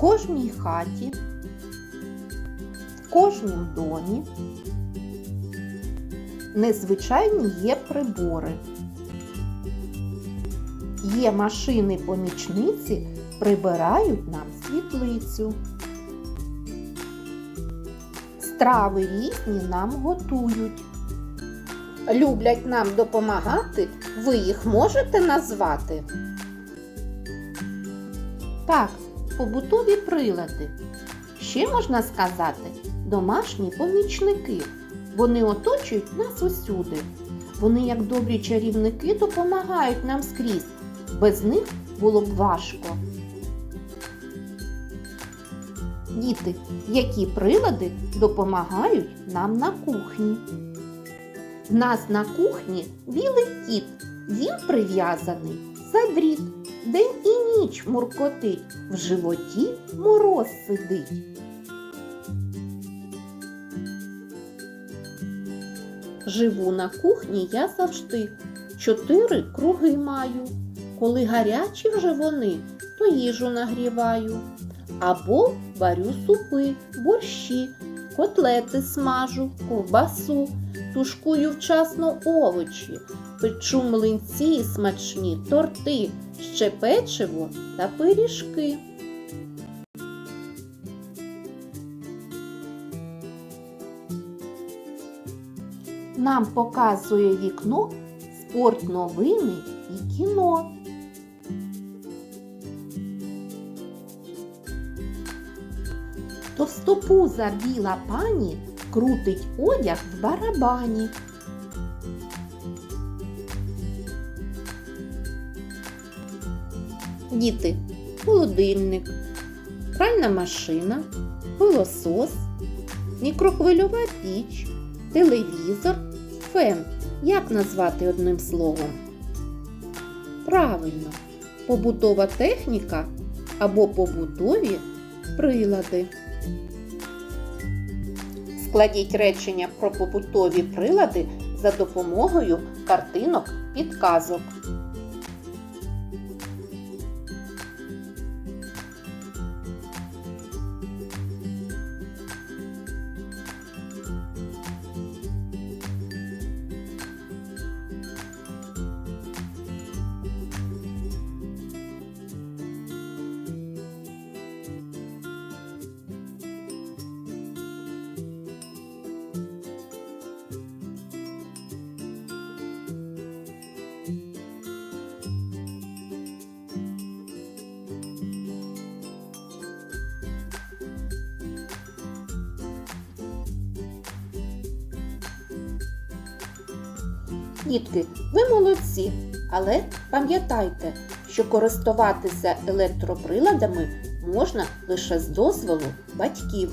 Кожній хаті, в кожнім домі незвичайні є прибори. Є машини-помічниці, прибирають нам світлицю. Страви різні нам готують. Люблять нам допомагати, ви їх можете назвати? Так, побутові прилади. Ще можна сказати домашні помічники. Вони оточують нас усюди. Вони, як добрі чарівники, допомагають нам скрізь. Без них було б важко. Діти, які прилади допомагають нам на кухні? В нас на кухні білий кіт. Він прив'язаний за дріт. День і ніч муркотить, в животі мороз сидить. Живу на кухні я завжди, чотири круги маю. Коли гарячі вже вони, то їжу нагріваю. Або варю супи, борщі, котлети смажу, ковбасу, тушкую вчасно овочі, печу млинці смачні, торти, ще печиво та пиріжки. Нам показує вікно спорт новини і кіно. Товстопуза біла пані крутить одяг в барабані. Діти, холодильник, пральна машина, пилосос, мікрохвильова піч, телевізор, фен. Як назвати одним словом? Правильно, побутова техніка або побутові прилади. Складіть речення про побутові прилади за допомогою картинок підказок. Дітки, ви молодці, але пам'ятайте, що користуватися електроприладами можна лише з дозволу батьків.